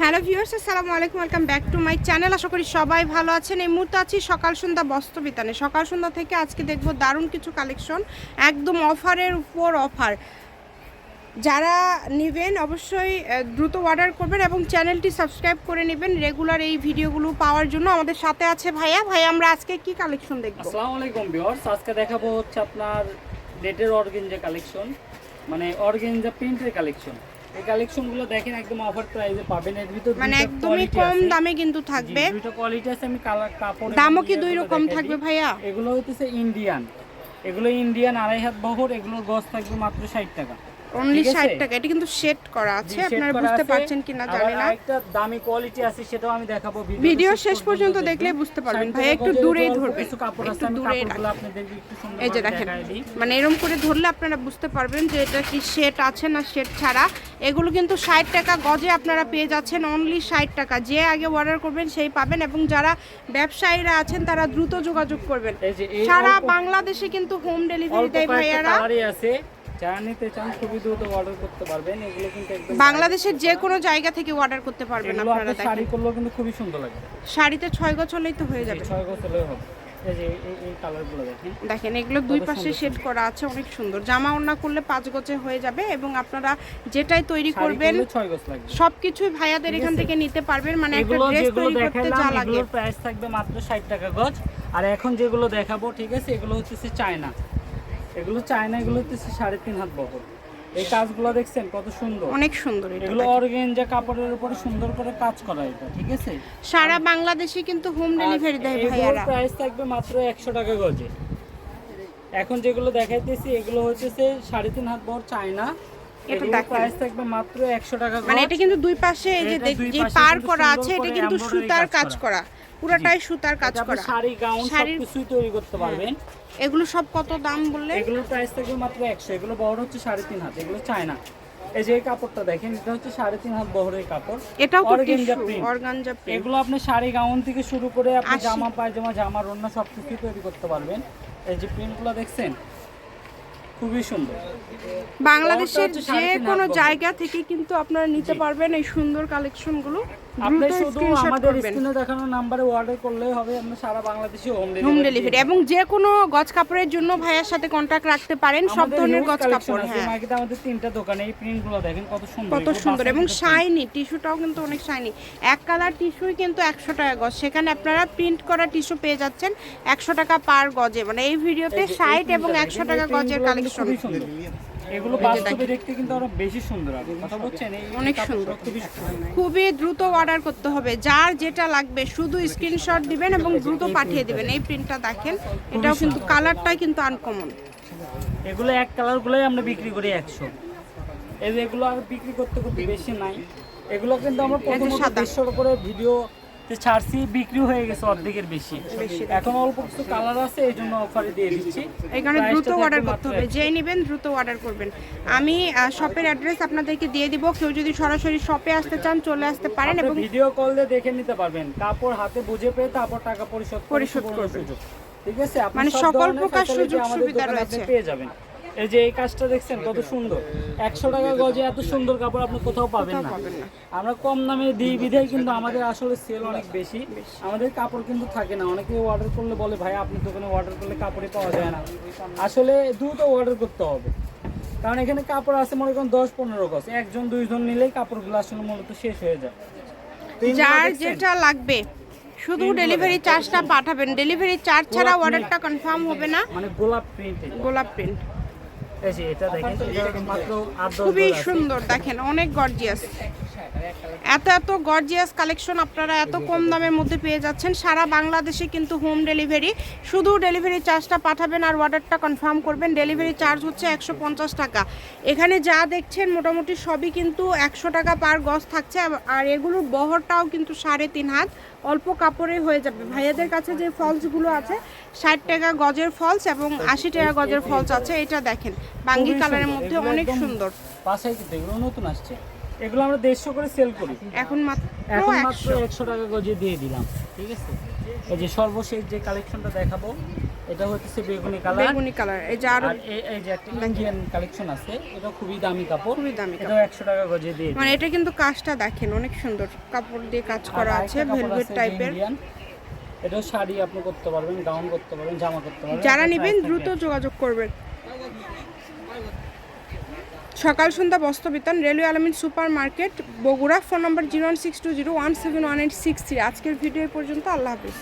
Hello viewers, আসসালামু আলাইকুম, welcome back to my channel. আশা করি সবাই ভালো আছেন। এই মুহূর্তে আছি সকাল সন্ধ্যা বস্ত্র বিতানে। সকাল সন্ধ্যা থেকে আজকে দেখব দারুণ কিছু কালেকশন একদম অফারের উপর অফার যারা নেবেন অবশ্যই দ্রুত অর্ডার করবেন এবং চ্যানেলটি সাবস্ক্রাইব করে নেবেন রেগুলার এই ভিডিওগুলো পাওয়ার জন্য। আমাদের সাথে আছে ভাইয়া। ভাই আমরা আজকে কি কালেকশন দেখব? আসসালামু আলাইকুম ভিউয়ার্স। আজকে দেখাবো হচ্ছে আপনার ডেটের অর্গেঞ্জা কালেকশন মানে অর্গেঞ্জা প্রিন্টের কালেকশন এই কালেকশনগুলো দেখেন একদম অফার প্রাইসে পাবেন। এর ভিতর মানে একদমই কম দামে কিন্তু থাকবে। দুইটা কোয়ালিটি আছে আমি কালার কাপড় দামও কি দুই রকম থাকবে ভাইয়া? এগুলো হচ্ছে ইন্ডিয়ান এগুলো ইন্ডিয়ান আড়াই হাত বহর এগুলোর গজ থাকবে মাত্র ষাট টাকা। অনলি ঠিক আছে? ষাট টাকা এটা কিন্তু সেট করা আছে আপনারা বুঝতে। পারছেন কিনা জানি না। আরেকটা দামি কোয়ালিটি আছে সেটাও আমি দেখাবো ভিডিও শেষ পর্যন্ত দেখলে বুঝতে পারবেন। ভাই একটু দূরেই ধরবেন একটু দূরে একটু এই যে দেখেন মানে এরকম করে ধরলে আপনারা বুঝতে পারবেন যে এটা কি শেট আছে না শেট ছাড়া। এগুলো কিন্তু ষাট টাকা গজে আপনারা পেয়ে যাচ্ছেন অনলি ষাট টাকা। যে আগে অর্ডার করবেন সেই পাবেন এবং যারা ব্যবসায়ীরা আছেন তারা দ্রুত যোগাযোগ করবেন। সারা বাংলাদেশে কিন্তু হোম ডেলিভারি দেয় ভাইয়ারা। আছে। যারা নিতে চান খুবই দ্রুত অর্ডার করতে পারবেন। এগুলো কিন্তু একদম বাংলাদেশের যে কোনো জায়গা থেকে অর্ডার করতে পারবেন আপনারা শাড়ি করলেও কিন্তু খুবই সুন্দর লাগে। শাড়িতে ছয় গজ হলেই তো হয়ে যাবে। ছয় হবে। দেখেন। এগুলো দুই পাশে শেড। করা আছে অনেক সুন্দর। জামা ওড়না করলে পাঁচ গজে হয়ে যাবে এবং আপনারা যেটাই তৈরি করবেন সবকিছুই ভাইয়াদের এখান থেকে নিতে পারবেন। মানে একটা ড্রেস তৈরি করতে যা লাগে। প্রাইস থাকবে মাত্র ষাট টাকা গজ। আর এখন যেগুলো দেখাবো ঠিক আছে এগুলো হচ্ছে চায়না। এগুলো চায়না এগুলো হচ্ছে সাড়ে তিন হাত বহর এই কাজগুলো দেখছেন কত সুন্দর। অনেক সুন্দর এগুলো যে কাপড়ের উপরে সুন্দর করে কাজ করা এটা ঠিক আছে? সারা বাংলাদেশে কিন্তু হোম ডেলিভারি দেয় ভাইয়ারা। প্রাইস থাকবে মাত্র একশো টাকা গজে। এখন যেগুলো দেখাইতেছি এগুলো হচ্ছে সাড়ে তিন হাত বড় চায়না। এটা। প্রাইস থাকবে মাত্র একশো টাকা মানে এটা কিন্তু দুই পাশে এই যে যে পার করা আছে এটা কিন্তু সুতার কাজ করা। পুরাটাই সুতার কাজ করা। শাড়ি গাউন সবকিছুই তৈরি করতে পারবেন। এগুলো সব কত দাম বললে এগুলোর প্রাইস থাকবে মাত্র একশো। এগুলো বহর হচ্ছে সাড়ে তিন হাত। এগুলো চায়না। এই যে কাপড়টা দেখেন এটা হচ্ছে সাড়ে তিন হাত বহরের কাপড়। এটাও টিস্যু print। অর্গানজা প্রিন্ট এগুলো আপনি শাড়ি গাউন থেকে শুরু করে আপনি। জামা পায়জামা জামার অন্য সব তৈরি করতে পারবেন। এই যে প্রিন্টগুলো দেখছেন খুবই সুন্দর। বাংলাদেশের যে কোনো জায়গা থেকে কিন্তু আপনারা নিতে পারবেন এই সুন্দর কালেকশনগুলো আপনি শুধু আমাদের স্ক্রিনে দেখানো নাম্বারে অর্ডার করলেই হবে আমরা সারা বাংলাদেশে হোম হোম ডেলিভারি এবং যে কোনো গজ কাপড়ের জন্য ভাইয়ার সাথে কন্ট্যাক্ট রাখতে পারেন সব ধরনের গজ কাপড় হ্যাঁ। মার্কেটে আমাদের তিনটা দোকানে এই প্রিন্টগুলো দেখেন কত সুন্দর। কত সুন্দর এবং শাইনি টিস্যুটাও কিন্তু অনেক শাইনি এক কালার টিস্যুই কিন্তু একশো টাকা গজ সেখানে আপনারা প্রিন্ট করা টিস্যু পেয়ে যাচ্ছেন একশো টাকা পার গজে। মানে এই ভিডিওতে ষাট এবং একশো টাকা গজের কালেকশন। এগুলো বাস্তবে দেখতে কিন্তু আরও বেশি সুন্দর কথা বলছেন? অনেক সুন্দর। খুবই খুবই দ্রুত অর্ডার করতে হবে। যার যেটা লাগবে শুধু স্ক্রিনশট দিবেন এবং দ্রুত পাঠিয়ে দিবেন। এই প্রিন্টটা দেখেন এটাও কিন্তু কালারটা কিন্তু আনকমন এগুলো এক কালারগুলোই আমরা বিক্রি করি একশো। এই যে এগুলো আর বিক্রি করতে করতে বেশি নাই। এগুলো কিন্তু আমরা প্রথমত। দেড়শোর করে ভিডিও ছাড়ছি বিক্রি হয়ে গেছে অর্ধেকের বেশি। এখন অল্প কিছু কালার আছে এই জন্য অফারে দিয়ে দিচ্ছি। এখানে Price দ্রুত অর্ডার করতে হবে। যেই নেবেন দ্রুত অর্ডার করবেন। আমি শপের অ্যাড্রেস আপনাদেরকে দিয়ে দিব। কেউ যদি সরাসরি শপে আসতে চান চলে আসতে পারেন এবং ভিডিও কল দিয়ে দেখে নিতে পারবেন। কাপড় হাতে বুঝে পেয়ে তারপর টাকা পরিশোধ পরিশোধ করবেন। ঠিক আছে? মানে সকল প্রকার সুযোগ সুবিধা রয়েছে। পেয়ে যাবেন। এই যে এই কাজটা দেখছেন কত সুন্দর। একশো টাকা গজে এত সুন্দর কাপড় আপনি কোথাও পাবেন না। আমরা কম দামে দিই বিধায় কিন্তু আমাদের আসলে সেল অনেক বেশি। আমাদের কাপড় কিন্তু থাকে না। অনেকে অর্ডার করলে বলে ভাই আপনি দোকানে অর্ডার করলে কাপড়ই পাওয়া যায় না। আসলে দ্রুত অর্ডার করতে হবে। কারণ এখানে কাপড় আছে মনে করেন দশ পনেরো গজ। একজন দুইজন নিলেই কাপড়গুলো আসলে মূলত শেষ হয়ে যায়। যার যেটা লাগবে শুধু ডেলিভারি চার্জটা পাঠাবেন। ডেলিভারি চার্জ ছাড়া অর্ডারটা কনফার্ম হবে না। মানে গোলাপ প্রিন্ট গোলাপ প্রিন্ট এই যে এটা দেখেন এটা মাত্র খুবই সুন্দর দেখেন অনেক গর্জিয়াস এত এত গর্জিয়াস কালেকশন আপনারা এত কম দামের মধ্যে পেয়ে যাচ্ছেন। সারা বাংলাদেশে কিন্তু হোম ডেলিভারি শুধু ডেলিভারি চার্জটা পাঠাবেন আর অর্ডারটা কনফার্ম করবেন। ডেলিভারি চার্জ হচ্ছে একশো পঞ্চাশ টাকা। এখানে যা দেখছেন মোটামুটি সবই কিন্তু একশো টাকা পার গজ থাকছে। আর এগুলোর বহরটাও কিন্তু সাড়ে তিন হাত। অল্প কাপড়ে হয়ে যাবে। ভাইয়াদের কাছে যে ফলসগুলো আছে ষাট টাকা গজের ফলস এবং আশি টাকা গজের ফলস আছে। এটা দেখেন। বাঙ্গি কালারের মধ্যে অনেক সুন্দর। এগুলো নতুন আসছে। এগুলো আমরা দেড়শো করে সেল করি। এখন মাত্র এখন মাত্র একশো টাকা গজে দিয়ে দিলাম ঠিক আছে? এই যে সর্বশেষ যে কালেকশনটা দেখাবো এটা হচ্ছে বেগুনি কালার বেগুনি কালার এই যে আরও এই যে একটা ইন্ডিয়ান কালেকশন আছে এটা খুবই দামি কাপড়। খুবই দামি এটাও একশো টাকা গজে দিয়ে মানে এটা কিন্তু কাজটা দেখেন অনেক সুন্দর। কাপড় দিয়ে কাজ করা আছে কাপড় ভেলভেট টাইপের। এটাও শাড়ি আপনি করতে পারবেন গাউন করতে পারবেন জামা করতে পারবেন। যারা এটা নেবেন দ্রুত যোগাযোগ করবেন। Sakal Sandhya Bastra Bastrabitan railway Almin super market Bogura, phone number zero one six two zero one seven one eight six three. আজকের ভিডিও পর্যন্ত, আল্লাহ হাফিজ।